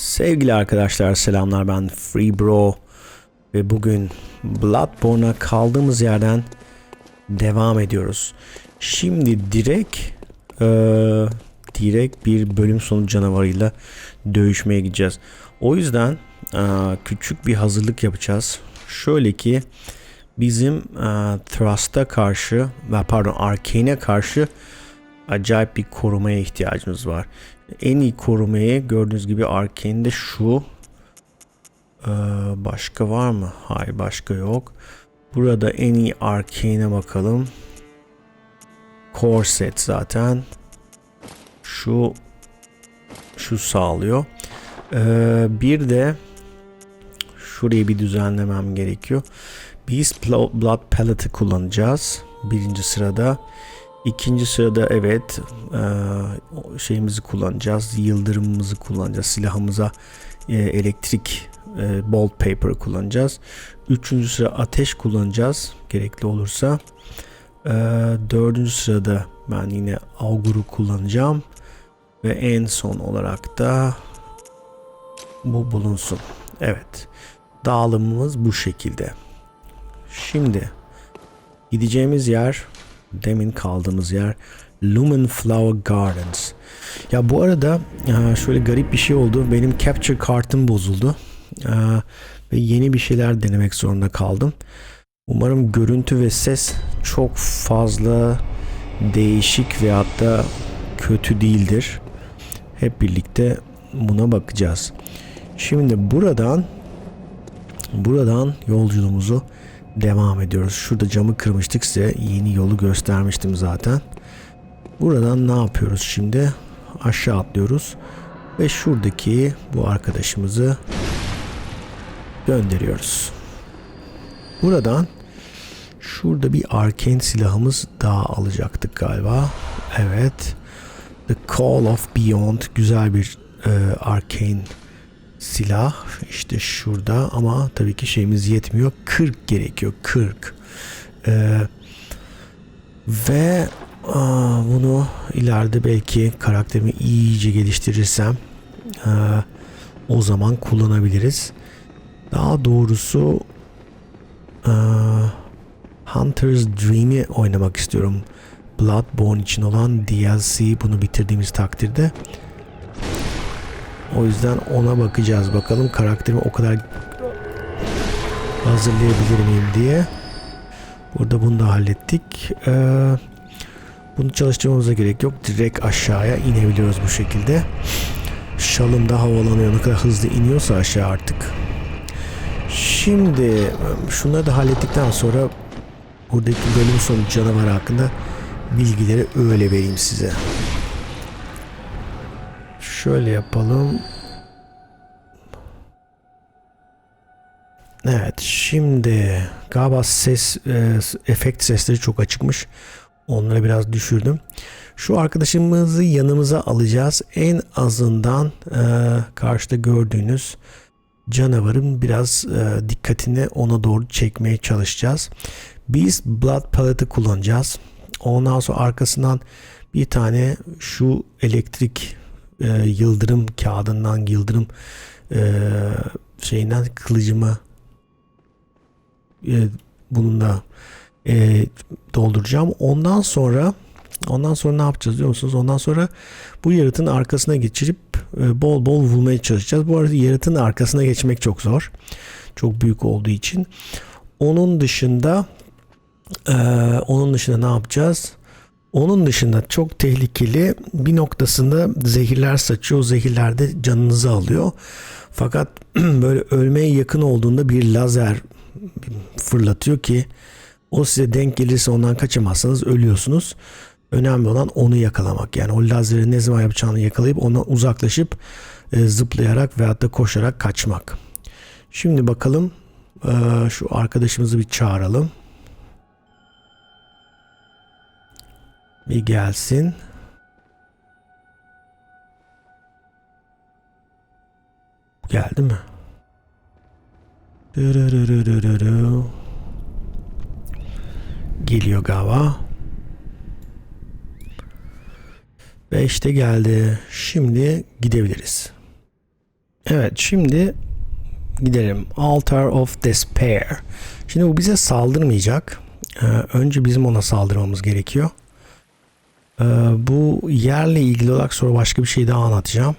Sevgili arkadaşlar selamlar ben Free Bro ve bugün Bloodborne'a kaldığımız yerden devam ediyoruz. Şimdi direkt eee, direkt bir bölüm sonu canavarıyla dövüşmeye gideceğiz. O yüzden eee, küçük bir hazırlık yapacağız. Şöyle ki bizim eee Thrust'a karşı ve pardon Arcane'e karşı acayip bir korumaya ihtiyacımız var. En iyi korumayı gördüğünüz gibi Arkane'de şu. Ee, başka var mı? Hayır başka yok. Burada en iyi Arkane'e bakalım. Corset zaten. Şu şu sağlıyor. Ee, bir de şurayı bir düzenlemem gerekiyor. Beast Blood Pellet'ı kullanacağız. Birinci sırada. İkinci sırada evet o şeyimizi kullanacağız. Yıldırımımızı kullanacağız. Silahımıza e, elektrik e, bolt paper kullanacağız. Üçüncü sıra ateş kullanacağız gerekli olursa. Dördüncü sırada ben yine augur'u kullanacağım. Ve en son olarak da bu bulunsun. Evet. Dağılımımız bu şekilde. Şimdi gideceğimiz yer demin kaldığımız yer Lumen Flower Gardens. Ya bu arada e, şöyle garip bir şey oldu. Benim capture kartım bozuldu. E, Ve yeni bir şeyler denemek zorunda kaldım. Umarım görüntü ve ses çok fazla değişik ve hatta kötü değildir. Hep birlikte buna bakacağız. Şimdi buradan buradan yolculuğumuzu devam ediyoruz. Şurada camı kırmıştık size yeni yolu göstermiştim zaten. Buradan ne yapıyoruz şimdi? Aşağı atlıyoruz ve şuradaki bu arkadaşımızı gönderiyoruz. Buradan şurada bir arcane silahımız daha alacaktık galiba. Evet. The Call of Beyond güzel bir e, arcane silah işte şurada ama tabii ki şeyimiz yetmiyor. 40 gerekiyor 40 Ee, ve aa, bunu ileride belki karakterimi iyice geliştirirsem ee, o zaman kullanabiliriz. Daha doğrusu ee, Hunter's Dream'i oynamak istiyorum. Bloodborne için olan DLC bunu bitirdiğimiz takdirde o yüzden ona bakacağız bakalım karakterimi o kadar hazırlayabilir miyim diye. Burada bunu da hallettik. Ee, bunu çalıştırmamıza gerek yok. Direkt aşağıya inebiliyoruz bu şekilde. Şalım da havalanıyor. Ne kadar hızlı iniyorsa aşağı artık. Şimdi şunları da hallettikten sonra buradaki bölüm sonu canavar hakkında bilgileri öyle vereyim size. Şöyle yapalım. Evet şimdi galiba ses e, efekt sesleri çok açıkmış. Onları biraz düşürdüm. Şu arkadaşımızı yanımıza alacağız. En azından e, karşıda gördüğünüz canavarın biraz e, dikkatini ona doğru çekmeye çalışacağız. Biz Blood Palet'i kullanacağız. Ondan sonra arkasından bir tane şu elektrik e, yıldırım kağıdından yıldırım e, şeyinden kılıcımı e, bununla e, dolduracağım. Ondan sonra ondan sonra ne yapacağız biliyor musunuz? Ondan sonra bu yaratığın arkasına geçirip e, bol bol vurmaya çalışacağız. Bu arada yaratığın arkasına geçmek çok zor. Çok büyük olduğu için. Onun dışında e, onun dışında ne yapacağız? Onun dışında çok tehlikeli bir noktasında zehirler saçıyor. Zehirler de canınızı alıyor. Fakat böyle ölmeye yakın olduğunda bir lazer fırlatıyor ki o size denk gelirse ondan kaçamazsanız ölüyorsunuz. Önemli olan onu yakalamak. Yani o lazeri ne zaman yapacağını yakalayıp ona uzaklaşıp e, zıplayarak veyahut da koşarak kaçmak. Şimdi bakalım e, şu arkadaşımızı bir çağıralım. Bir gelsin. Geldi mi? Geliyor galiba. Ve işte geldi. Şimdi gidebiliriz. Evet şimdi gidelim. Altar of Despair. Şimdi bu bize saldırmayacak. Ee, önce bizim ona saldırmamız gerekiyor. Ee, bu yerle ilgili olarak sonra başka bir şey daha anlatacağım.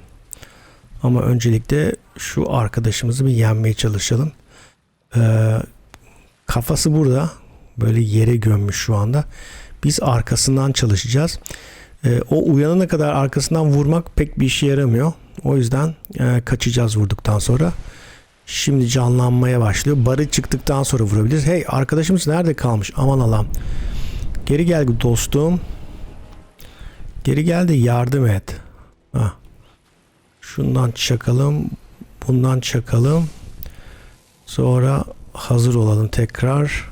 Ama öncelikle şu arkadaşımızı bir yenmeye çalışalım. Ee, kafası burada. Böyle yere gömmüş şu anda. Biz arkasından çalışacağız. Ee, o uyanana kadar arkasından vurmak pek bir işe yaramıyor. O yüzden e, kaçacağız vurduktan sonra. Şimdi canlanmaya başlıyor. Barı çıktıktan sonra vurabiliriz. Hey arkadaşımız nerede kalmış? Aman Allah'ım. Geri gel dostum. Geri gel de yardım et. Hah. Şundan çakalım. Bundan çakalım. Sonra hazır olalım tekrar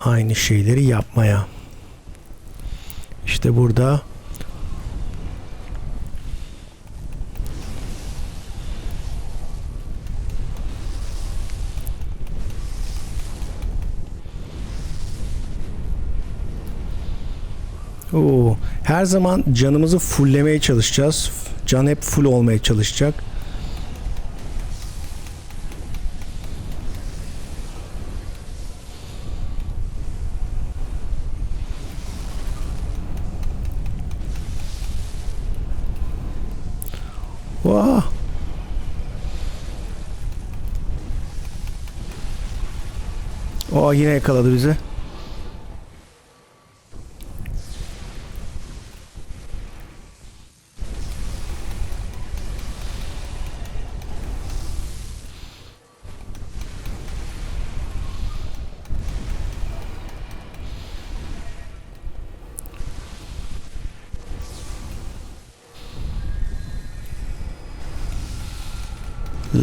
aynı şeyleri yapmaya. İşte burada Oo, her zaman canımızı fulllemeye çalışacağız. Can hep full olmaya çalışacak. Vah. Aa yine yakaladı bizi.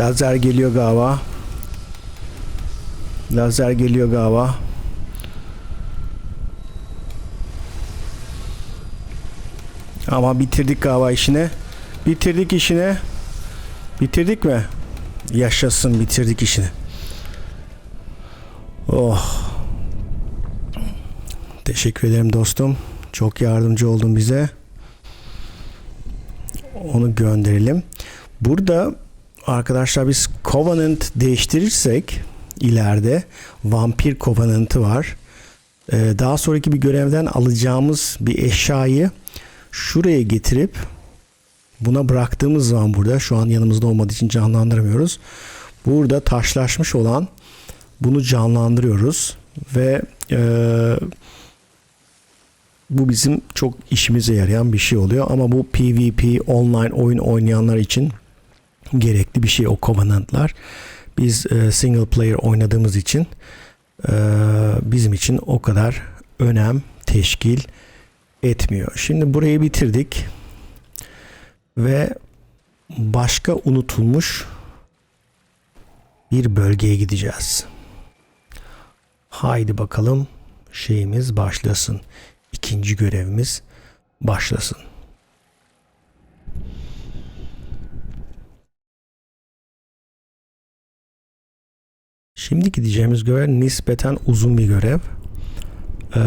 Lazer geliyor galiba. Lazer geliyor galiba. Ama bitirdik galiba işini. Bitirdik işini. Bitirdik mi? Yaşasın bitirdik işini. Oh. Teşekkür ederim dostum. Çok yardımcı oldun bize. Onu gönderelim. Burada arkadaşlar biz Covenant değiştirirsek ileride Vampir Covenant'ı var. Ee, daha sonraki bir görevden alacağımız bir eşyayı şuraya getirip buna bıraktığımız zaman burada şu an yanımızda olmadığı için canlandıramıyoruz. Burada taşlaşmış olan bunu canlandırıyoruz ve e, bu bizim çok işimize yarayan bir şey oluyor ama bu PvP online oyun oynayanlar için gerekli bir şey o Covenant'lar. Biz e, single player oynadığımız için e, bizim için o kadar önem teşkil etmiyor. Şimdi burayı bitirdik ve başka unutulmuş bir bölgeye gideceğiz. Haydi bakalım şeyimiz başlasın. İkinci görevimiz başlasın. Şimdi gideceğimiz görev nispeten uzun bir görev. Ee,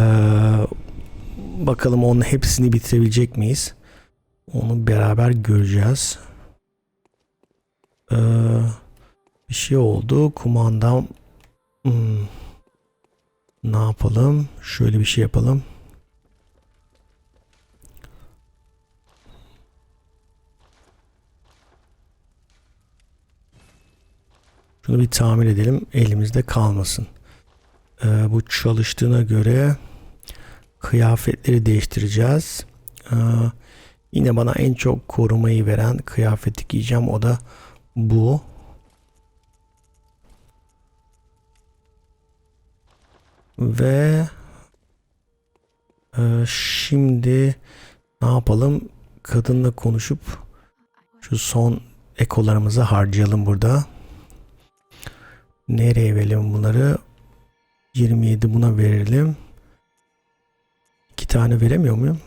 bakalım onun hepsini bitirebilecek miyiz? Onu beraber göreceğiz. Ee, bir şey oldu. Kumandam hmm, ne yapalım? Şöyle bir şey yapalım. Şunu bir tamir edelim. Elimizde kalmasın. Ee, bu çalıştığına göre kıyafetleri değiştireceğiz. Ee, yine bana en çok korumayı veren kıyafeti giyeceğim. O da bu. Ve e, şimdi ne yapalım? Kadınla konuşup şu son ekolarımızı harcayalım burada. Nereye verelim bunları? 27 buna verelim. İki tane veremiyor muyum?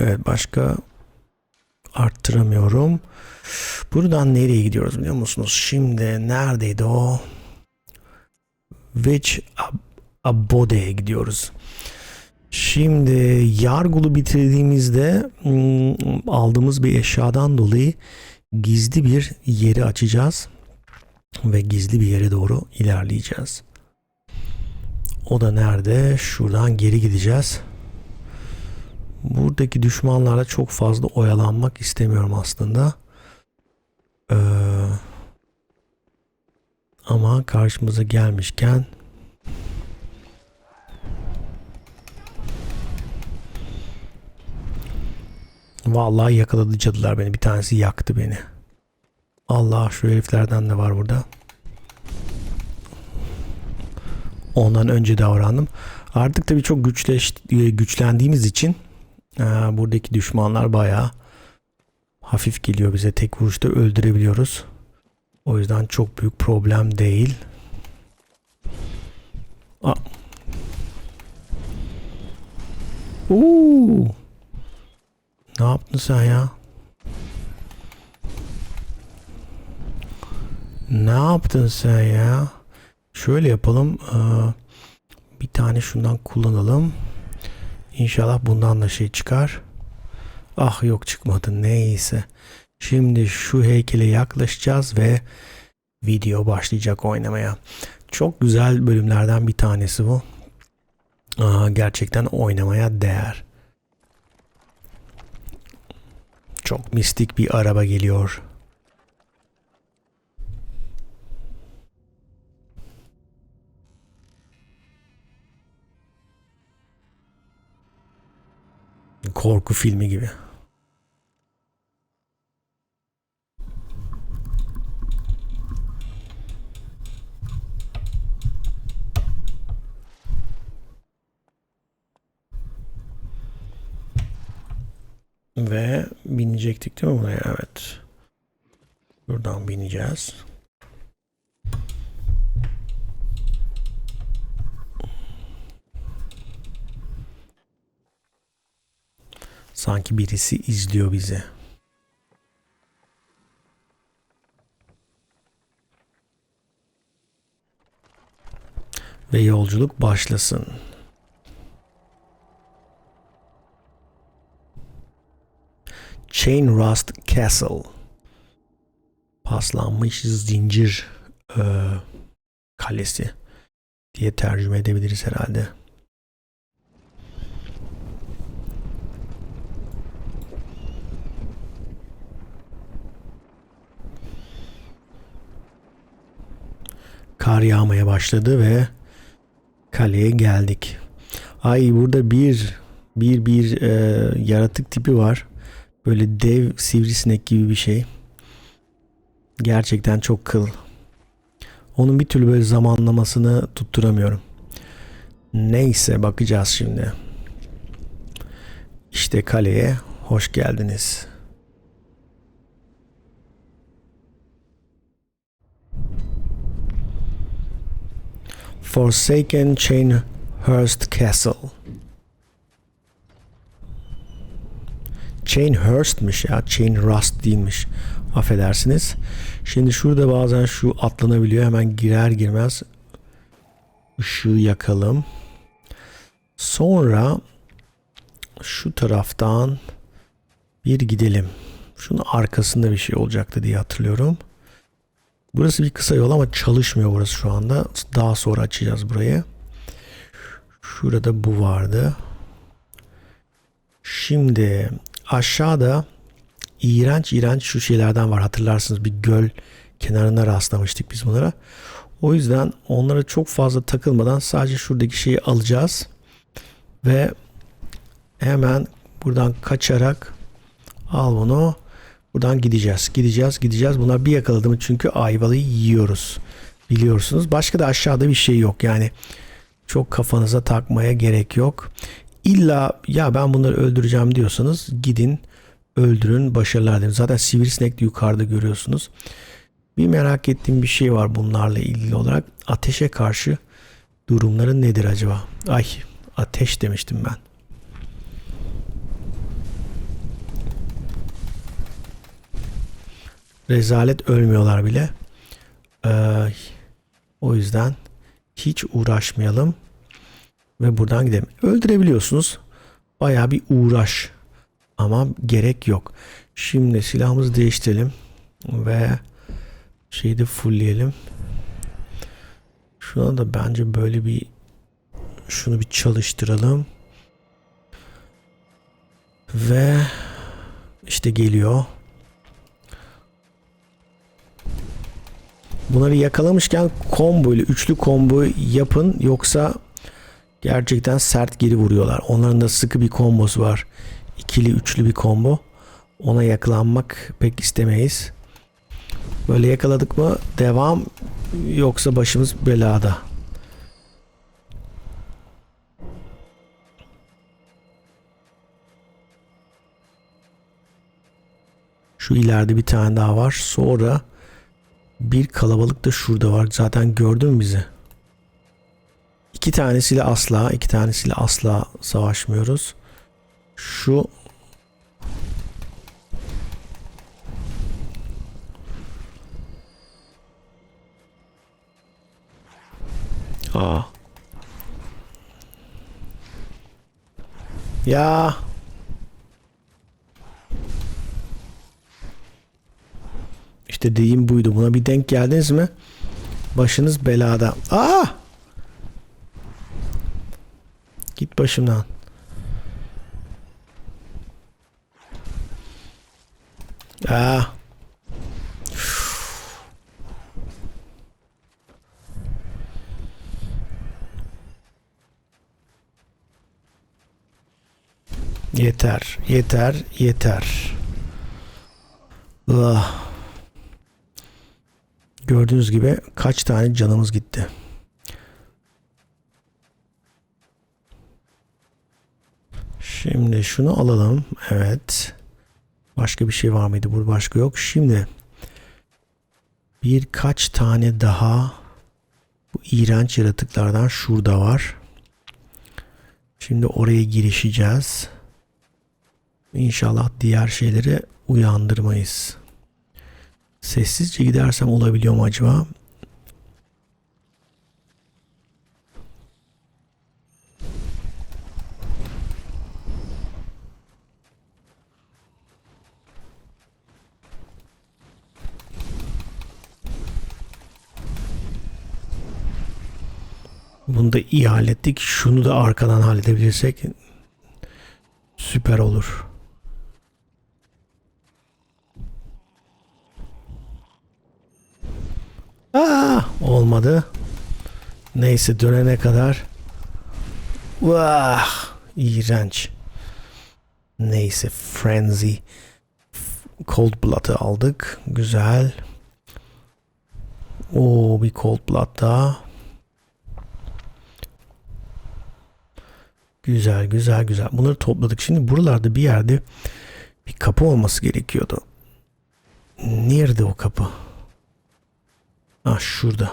Evet başka arttıramıyorum. Buradan nereye gidiyoruz biliyor musunuz? Şimdi neredeydi o? Which Abode'ye gidiyoruz. Şimdi Yargul'u bitirdiğimizde hmm, aldığımız bir eşyadan dolayı gizli bir yeri açacağız ve gizli bir yere doğru ilerleyeceğiz. O da nerede? Şuradan geri gideceğiz. Buradaki düşmanlarla çok fazla oyalanmak istemiyorum aslında. Ee, ama karşımıza gelmişken Vallahi yakaladı cadılar beni. Bir tanesi yaktı beni. Allah şu heriflerden de var burada. Ondan önce davrandım. Artık tabii çok güçleş, güçlendiğimiz için e, buradaki düşmanlar bayağı hafif geliyor bize. Tek vuruşta öldürebiliyoruz. O yüzden çok büyük problem değil. Aa. Oo. Ne yaptın sen ya? Ne yaptın sen ya? Şöyle yapalım. Ee, bir tane şundan kullanalım. İnşallah bundan da şey çıkar. Ah yok çıkmadı. Neyse. Şimdi şu heykele yaklaşacağız ve video başlayacak oynamaya. Çok güzel bölümlerden bir tanesi bu. Aa, gerçekten oynamaya değer. Çok mistik bir araba geliyor. Korku filmi gibi. Ve binecektik değil mi buraya? Evet. Buradan bineceğiz. Sanki birisi izliyor bizi. Ve yolculuk başlasın. Chain Rust Castle. Paslanmış zincir e, kalesi diye tercüme edebiliriz herhalde. Kar yağmaya başladı ve kaleye geldik. Ay burada bir bir bir e, yaratık tipi var. Böyle dev sivrisinek gibi bir şey. Gerçekten çok kıl. Onun bir türlü böyle zamanlamasını tutturamıyorum. Neyse bakacağız şimdi. İşte kaleye hoş geldiniz. Forsaken Chainhurst Castle. Chainhurst'miş ya. Chain Rust değilmiş. Affedersiniz. Şimdi şurada bazen şu atlanabiliyor. Hemen girer girmez ışığı yakalım. Sonra şu taraftan bir gidelim. Şunun arkasında bir şey olacaktı diye hatırlıyorum. Burası bir kısa yol ama çalışmıyor burası şu anda. Daha sonra açacağız burayı. Şurada bu vardı. Şimdi aşağıda iğrenç iğrenç şu şeylerden var. Hatırlarsınız bir göl kenarında rastlamıştık biz bunlara. O yüzden onlara çok fazla takılmadan sadece şuradaki şeyi alacağız. Ve hemen buradan kaçarak al bunu. Buradan gideceğiz. Gideceğiz, gideceğiz. Bunlar bir yakaladım çünkü ayvalı yiyoruz. Biliyorsunuz. Başka da aşağıda bir şey yok. Yani çok kafanıza takmaya gerek yok. İlla ya ben bunları öldüreceğim diyorsanız gidin öldürün başarılar dilerim. Zaten sivrisinek de yukarıda görüyorsunuz. Bir merak ettiğim bir şey var bunlarla ilgili olarak. Ateşe karşı durumları nedir acaba? Ay ateş demiştim ben. Rezalet ölmüyorlar bile. Ee, o yüzden hiç uğraşmayalım ve buradan gidelim. Öldürebiliyorsunuz. Baya bir uğraş. Ama gerek yok. Şimdi silahımızı değiştirelim. Ve şeyi de fullleyelim. Şuna da bence böyle bir şunu bir çalıştıralım. Ve işte geliyor. Bunları yakalamışken combo ile üçlü combo yapın yoksa gerçekten sert geri vuruyorlar. Onların da sıkı bir kombosu var. İkili üçlü bir combo. Ona yakalanmak pek istemeyiz. Böyle yakaladık mı devam yoksa başımız belada. Şu ileride bir tane daha var. Sonra bir kalabalık da şurada var. Zaten gördün mü bizi? İki tanesiyle asla, iki tanesiyle asla savaşmıyoruz. Şu Aa. Ya. İşte deyim buydu. Buna bir denk geldiniz mi? Başınız belada. Aa! Git başımdan. Aa. Yeter, yeter, yeter. Ah. Gördüğünüz gibi kaç tane canımız gitti. Şimdi şunu alalım. Evet. Başka bir şey var mıydı? Burada başka yok. Şimdi birkaç tane daha bu iğrenç yaratıklardan şurada var. Şimdi oraya girişeceğiz. İnşallah diğer şeyleri uyandırmayız. Sessizce gidersem olabiliyor mu acaba? Bunu da iyi hallettik. Şunu da arkadan halledebilirsek süper olur. Aa, olmadı. Neyse dönene kadar. Vah, iğrenç. Neyse frenzy. Cold Blood'ı aldık. Güzel. O bir Cold Blood daha. Güzel güzel güzel. Bunları topladık. Şimdi buralarda bir yerde bir kapı olması gerekiyordu. Nerede o kapı? Ah şurada.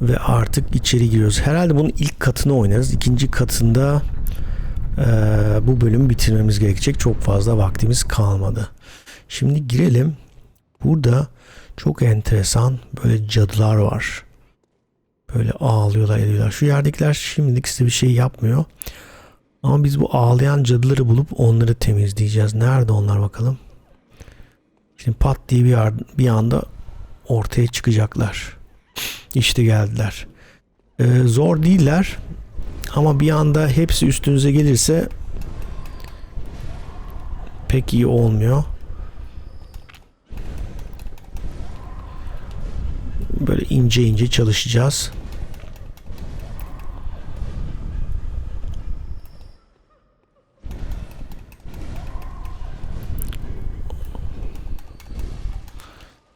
Ve artık içeri giriyoruz. Herhalde bunun ilk katını oynarız. İkinci katında e, bu bölümü bitirmemiz gerekecek. Çok fazla vaktimiz kalmadı. Şimdi girelim. Burada çok enteresan böyle cadılar var. Böyle ağlıyorlar ediyorlar. Şu yerdekiler şimdilik size bir şey yapmıyor. Ama biz bu ağlayan cadıları bulup onları temizleyeceğiz. Nerede onlar bakalım. Şimdi pat diye bir, bir anda ortaya çıkacaklar. İşte geldiler. Ee, zor değiller. Ama bir anda hepsi üstünüze gelirse pek iyi olmuyor. Böyle ince ince çalışacağız.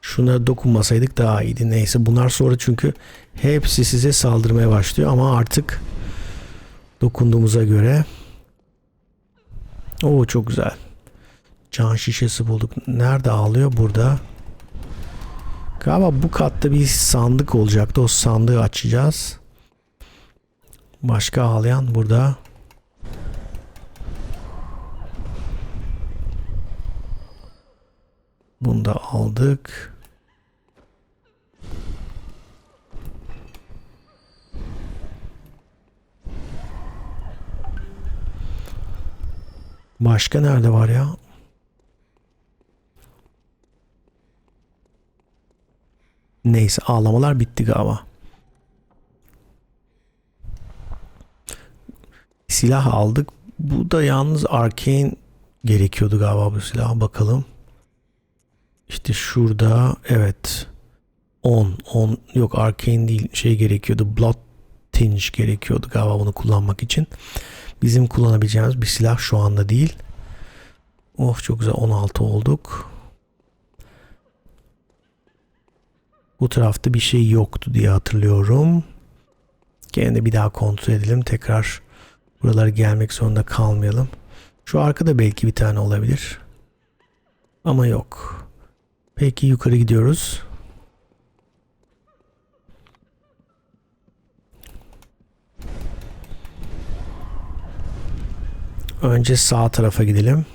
Şuna dokunmasaydık daha iyiydi. Neyse bunlar sonra çünkü hepsi size saldırmaya başlıyor ama artık dokunduğumuza göre o çok güzel. Can şişesi bulduk. Nerede ağlıyor? Burada. Galiba bu katta bir sandık olacaktı. O sandığı açacağız. Başka ağlayan burada. Bunu da aldık. Başka nerede var ya? Neyse ağlamalar bitti galiba. Silah aldık. Bu da yalnız arcane gerekiyordu galiba bu silaha bakalım. İşte şurada evet 10 10 yok arcane değil şey gerekiyordu. Blood tinge gerekiyordu galiba bunu kullanmak için. Bizim kullanabileceğimiz bir silah şu anda değil. Oh çok güzel 16 olduk. Bu tarafta bir şey yoktu diye hatırlıyorum. Gene de bir daha kontrol edelim. Tekrar buralara gelmek zorunda kalmayalım. Şu arkada belki bir tane olabilir. Ama yok. Peki yukarı gidiyoruz. Önce sağ tarafa gidelim.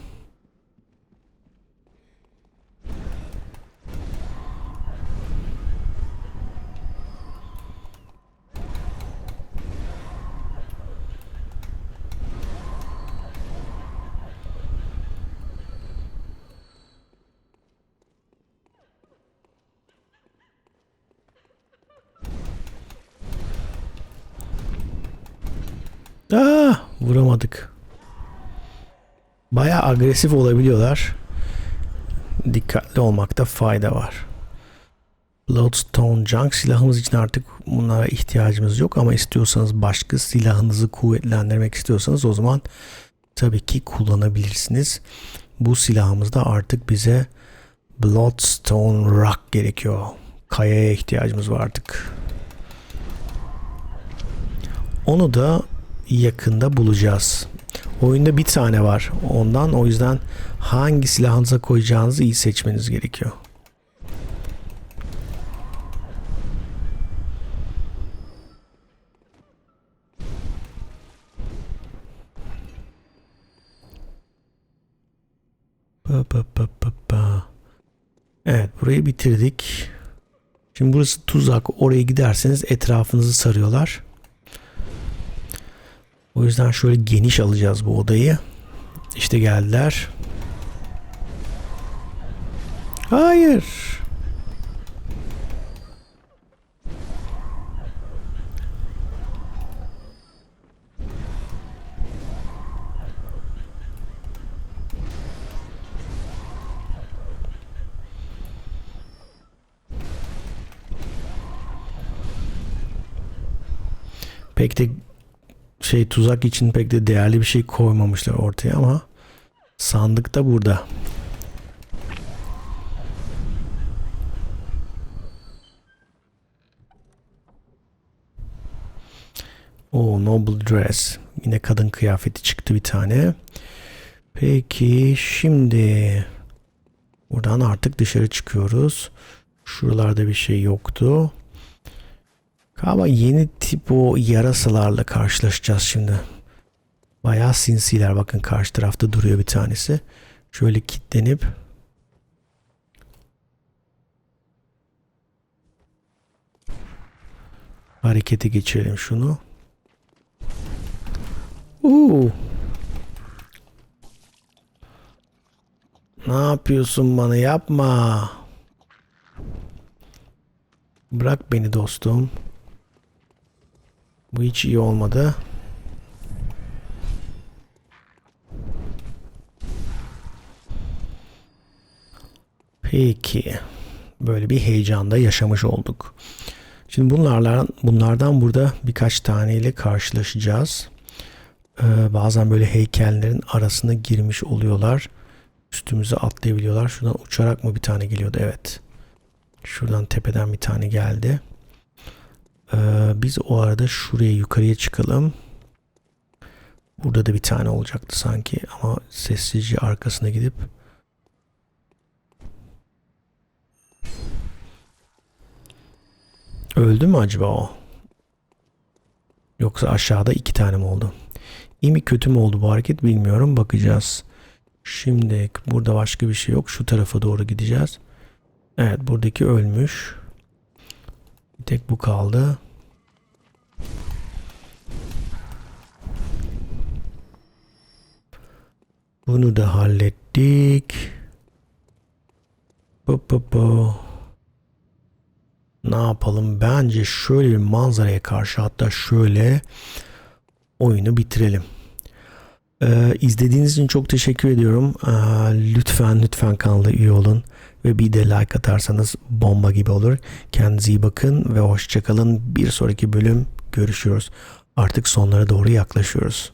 Aa, vuramadık. Bayağı agresif olabiliyorlar. Dikkatli olmakta fayda var. Bloodstone Junk silahımız için artık bunlara ihtiyacımız yok ama istiyorsanız başka silahınızı kuvvetlendirmek istiyorsanız o zaman tabii ki kullanabilirsiniz. Bu silahımızda artık bize Bloodstone Rock gerekiyor. Kayaya ihtiyacımız var artık. Onu da yakında bulacağız. Oyunda bir tane var. Ondan o yüzden hangi silahınıza koyacağınızı iyi seçmeniz gerekiyor. Evet burayı bitirdik. Şimdi burası tuzak. Oraya giderseniz etrafınızı sarıyorlar. O yüzden şöyle geniş alacağız bu odayı. İşte geldiler. Hayır. Pek de şey tuzak için pek de değerli bir şey koymamışlar ortaya ama sandık da burada. O noble dress. Yine kadın kıyafeti çıktı bir tane. Peki şimdi buradan artık dışarı çıkıyoruz. Şuralarda bir şey yoktu. Galiba yeni tip o yarasalarla karşılaşacağız şimdi. Bayağı sinsiler. Bakın karşı tarafta duruyor bir tanesi. Şöyle kilitlenip harekete geçirelim şunu. Uuu. Ne yapıyorsun bana yapma. Bırak beni dostum. Bu hiç iyi olmadı. Peki. Böyle bir heyecanda yaşamış olduk. Şimdi bunlardan, bunlardan burada birkaç taneyle karşılaşacağız. Ee, bazen böyle heykellerin arasına girmiş oluyorlar. Üstümüze atlayabiliyorlar. Şuradan uçarak mı bir tane geliyordu? Evet. Şuradan tepeden bir tane geldi. Ee, biz o arada şuraya yukarıya çıkalım. Burada da bir tane olacaktı sanki ama sessizce arkasına gidip Öldü mü acaba o? Yoksa aşağıda iki tane mi oldu? İyi mi kötü mü oldu bu hareket bilmiyorum. Bakacağız. Şimdi burada başka bir şey yok. Şu tarafa doğru gideceğiz. Evet buradaki ölmüş. Bir tek bu kaldı. Bunu da hallettik. Bu, bu, bu. Ne yapalım? Bence şöyle bir manzaraya karşı hatta şöyle oyunu bitirelim. Ee, izlediğiniz için çok teşekkür ediyorum. Ee, lütfen lütfen kanala üye olun ve bir de like atarsanız bomba gibi olur. Kendinize iyi bakın ve hoşçakalın. Bir sonraki bölüm görüşüyoruz. Artık sonlara doğru yaklaşıyoruz.